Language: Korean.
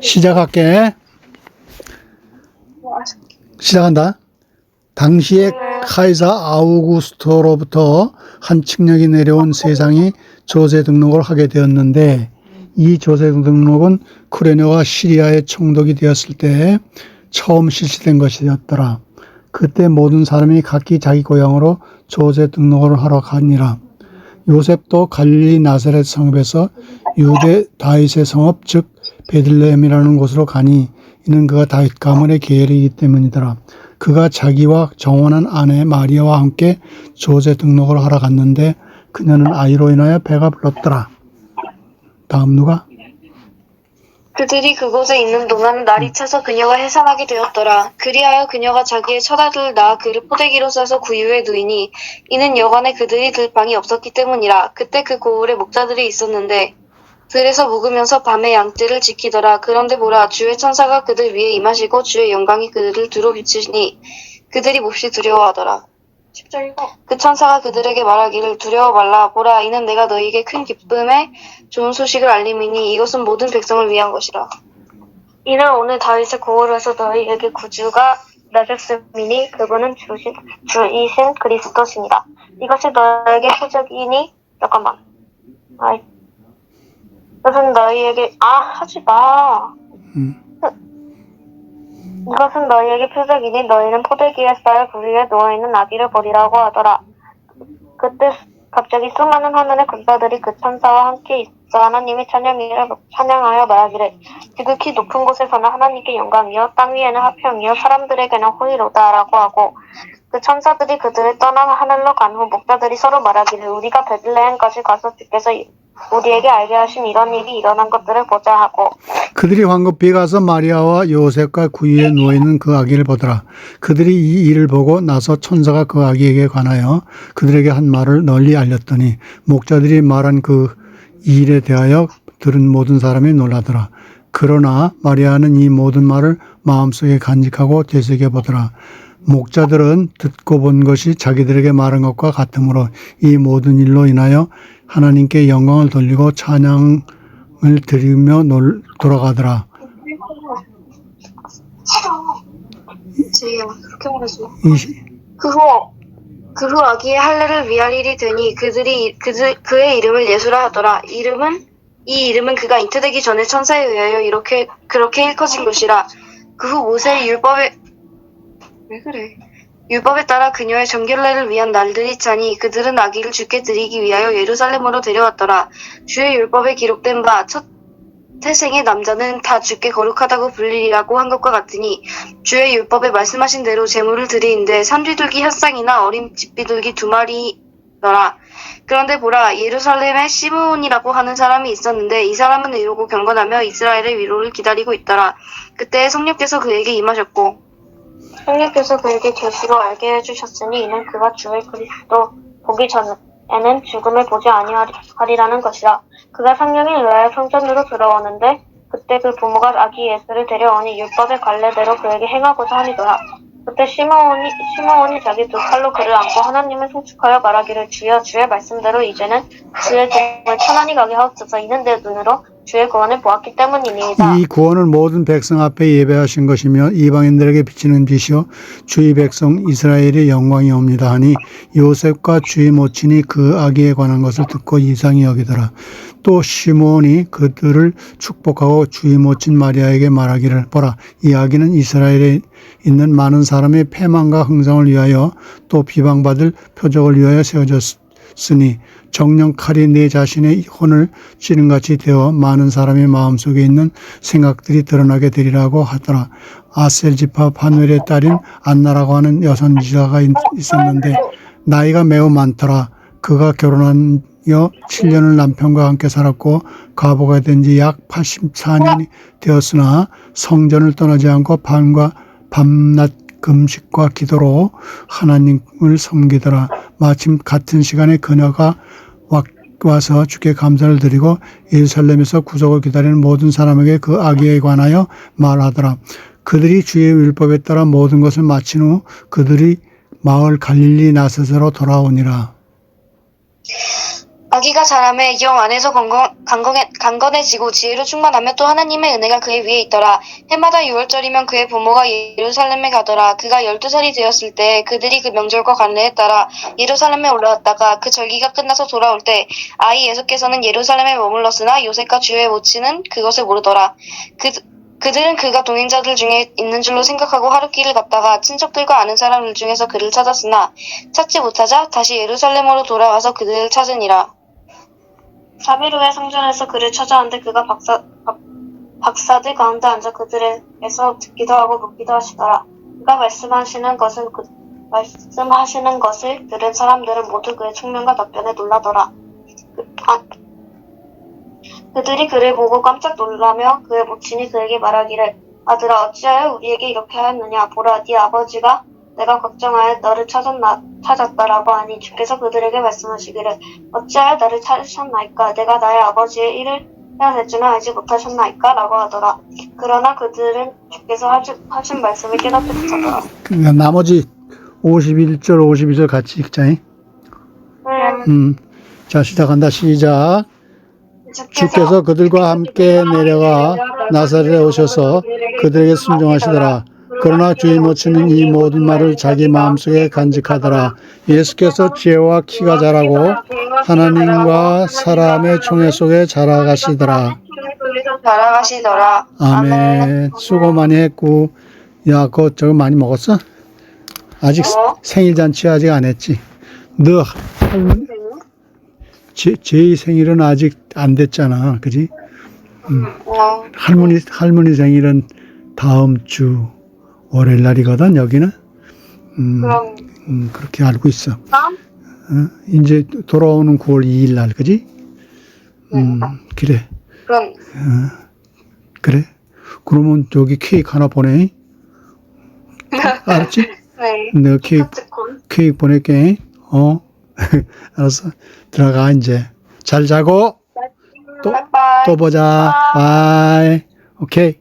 시작할게. 시작한다. 당시에 카이사 아우구스토로부터 한 측량이 내려온 세상이 조세 등록을 하게 되었는데 이 조세 등록은 쿠레네와 시리아의 총독이 되었을 때 처음 실시된 것이었더라. 그때 모든 사람이 각기 자기 고향으로 조세 등록을 하러 가니라. 요셉도 갈릴리 나사렛 성읍에서 유대 다윗의 성읍 즉 베들레헴이라는 곳으로 가니 이는 그가 다윗 가문의 계열이기 때문이더라. 그가 자기와 정원한 아내 마리아와 함께 조세 등록을 하러 갔는데 그녀는 아이로 인하여 배가 불렀더라. 다음 누가? 그들이 그곳에 있는 동안 날이 차서 그녀가 해산하게 되었더라. 그리하여 그녀가 자기의 첫 아들을 낳아 그를 포대기로 싸서 구유에 누이니 이는 여간에 그들이 들 방이 없었기 때문이라. 그때 그 고을에 목자들이 있었는데 들에서 묵으면서 밤에 양떼를 지키더라. 그런데 보라 주의 천사가 그들 위에 임하시고 주의 영광이 그들을 두루 비치니 그들이 몹시 두려워하더라. 10절 읽어. 그 천사가 그들에게 말하기를 두려워 말라. 보라 이는 내가 너희에게 큰 기쁨에 좋은 소식을 알림이니 이것은 모든 백성을 위한 것이라. 이는 오늘 다윗의 고을에서 너희에게 구주가 나셨음이니 그분은 주신, 주이신 그리스도시니라. 이것이 너희에게 표적이니 잠깐만. 아이. 이것은 너희에게 아 하지 마. 음. 이것은 너희에게 표적이니 너희는 포대기에 쌓여 그 위에 누워 있는 아기를 보리라고 하더라. 그때 갑자기 수많은 하늘의 군사들이 그 천사와 함께 있어 하나님이 찬양이라 찬양하여 말하기를 지극히 높은 곳에서는 하나님께 영광이요 땅 위에는 화평이요 사람들에게는 호의로다라고 하고 그 천사들이 그들을 떠나 하늘로 간 후 목자들이 서로 말하기를 우리가 베들레헴까지 가서 주께서 우리에게 알게 하신 이런 일이 일어난 것들을 보자 하고 그들이 황급히 가서 마리아와 요셉과 구유에 누워 있는 그 아기를 보더라. 그들이 이 일을 보고 나서 천사가 그 아기에게 관하여 그들에게 한 말을 널리 알렸더니 목자들이 말한 그 일에 대하여 들은 모든 사람이 놀라더라. 그러나 마리아는 이 모든 말을 마음속에 간직하고 되새겨 보더라. 목자들은 듣고 본 것이 자기들에게 말한 것과 같으므로 이 모든 일로 인하여 하나님께 영광을 돌리고 찬양을 드리며 놀- 돌아가더라. 이- 그 후, 그후 아기의 할례를 위할 일이 되니 그들이 그들, 그의 이름을 예수라 하더라. 이름은 이 이름은 그가 잉태되기 전에 천사에 의하여 이렇게 그렇게 일컬어진 것이라. 그 후 모세의 율법에 왜 그래? 율법에 따라 그녀의 정결례를 위한 날들이 차니 그들은 아기를 주께 드리기 위하여 예루살렘으로 데려왔더라. 주의 율법에 기록된 바 첫 태생의 남자는 다 주께 거룩하다고 불리라고 한 것과 같으니 주의 율법에 말씀하신 대로 제물을 드리는데 산뒤둘기 한 쌍이나 어린 집비둘기 두 마리더라. 그런데 보라 예루살렘에 시므온이라고 하는 사람이 있었는데 이 사람은 이러고 경건하며 이스라엘의 위로를 기다리고 있더라. 그때 성령께서 그에게 임하셨고 성령께서 그에게 계시로 알게 해주셨으니 이는 그가 주의 그리스도 보기 전에는 죽음을 보지 아니하리라는 것이라. 그가 성령에 의하여 성전으로 들어오는데 그때 그 부모가 아기 예수를 데려오니 율법의 관례대로 그에게 행하고자 하니더라. 그때 시므온이 시므온이 자기 두 팔로 그를 안고 하나님을 송축하여 말하기를 주여 주의 말씀대로 이제는 주의 종을 천안히 가게 하옵소서 이는 내 눈으로 주의 구원을 보았기 때문이니이다. 이 구원을 모든 백성 앞에 예배하신 것이며 이방인들에게 비치는 빛이요 주의 백성 이스라엘의 영광이옵니다 하니 요셉과 주의 모친이 그 아기에 관한 것을 듣고 이상히 여기더라. 또 시몬이 그들을 축복하고 주의 모친 마리아에게 말하기를 보라 이 아기는 이스라엘에 있는 많은 사람의 패망과 흥성을 위하여 또 비방받을 표적을 위하여 세워졌 으니 정령 칼이 내 자신의 혼을 찌른같이 되어 많은 사람의 마음속에 있는 생각들이 드러나게 되리라고 하더라. 아셀 지파 파누엘의 딸인 안나라고 하는 여선지자가 있- 있었는데 나이가 매우 많더라. 그가 결혼한 여 7년을 남편과 함께 살았고 가보가 된 지 약 84년이 되었으나 성전을 떠나지 않고 밤과 밤낮 금식과 기도로 하나님을 섬기더라. 마침 같은 시간에 그녀가 와- 와서 주께 감사를 드리고 예루살렘에서 구속을 기다리는 모든 사람에게 그 아기에 관하여 말하더라. 그들이 주의 율법에 따라 모든 것을 마친 후 그들이 마을 갈릴리 나세서로 돌아오니라. 아기가 자라매 영 안에서 강건해지고 지혜로 충만하며 또 하나님의 은혜가 그의 위에 있더라. 해마다 6월절이면 그의 부모가 예루살렘에 가더라. 그가 12살이 되었을 때 그들이 그 명절과 관례에 따라 예루살렘에 올라왔다가 그 절기가 끝나서 돌아올 때 아이 예수께서는 예루살렘에 머물렀으나 요셉과 주의 모친은 그것을 모르더라. 그, 그들은 그가 동행자들 중에 있는 줄로 생각하고 하루길을 갔다가 친척들과 아는 사람들 중에서 그를 찾았으나 찾지 못하자 다시 예루살렘으로 돌아와서 그들을 찾으니라. 사비루의 성전에서 그를 찾아왔는데 그가 박사, 박, 박사들 가운데 앉아 그들에게서 듣기도 하고 묻기도 하시더라. 그가 말씀하시는 것을 그, 말씀하시는 것을 들은 사람들은 모두 그의 총명과 답변에 놀라더라. 그, 아, 그들이 그를 보고 깜짝 놀라며 그의 모친이 그에게 말하기를 아들아 어찌하여 우리에게 이렇게 하였느냐 보라 네 아버지가 내가 걱정하여 너를 찾았나, 찾았다라고 하니 주께서 그들에게 말씀하시기를 어찌하여 나를 찾으셨나이까 내가 나의 아버지의 일을 해야 될 줄은 알지 못하셨나이까 라고 하더라 그러나 그들은 주께서 하시, 하신 말씀을 깨닫지 못하더라 그러니까 나머지 51절, 52절 같이 읽자잉. 음, 음. 자, 시작한다. 시작. 주께서 그들과 함께 내려가 나사렛에 오셔서 그들에게 순종하시더라. 그러나 주의 모친은 이 모든 말을 자기 마음속에 간직하더라. 예수께서 지혜와 키가 자라고 하나님과 사람의 총회 속에 자라가시더라. 아멘. 수고 많이 했고, 야, 그거 저거 많이 먹었어? 아직 어? 생일 잔치 아직 안 했지? 너 제, 제이 생일은 아직 안 됐잖아. 그지? 어, 할머니, 할머니 생일은 다음 주 월요일 날이거든, 여기는. 음, 그럼 음, 그렇게 알고 있어. 다음 어? 이제 돌아오는 9월 2일 날, 그지? 음, 그래. 그럼 그래? 그러면 저기 케이크 하나 보내. 알았지? 네 내가 케이크, 케이크 보낼게. 어? 알았어. 들어가, 이제. 잘 자고, 또- 빠이빠이 또 보자. 바이. 오케이.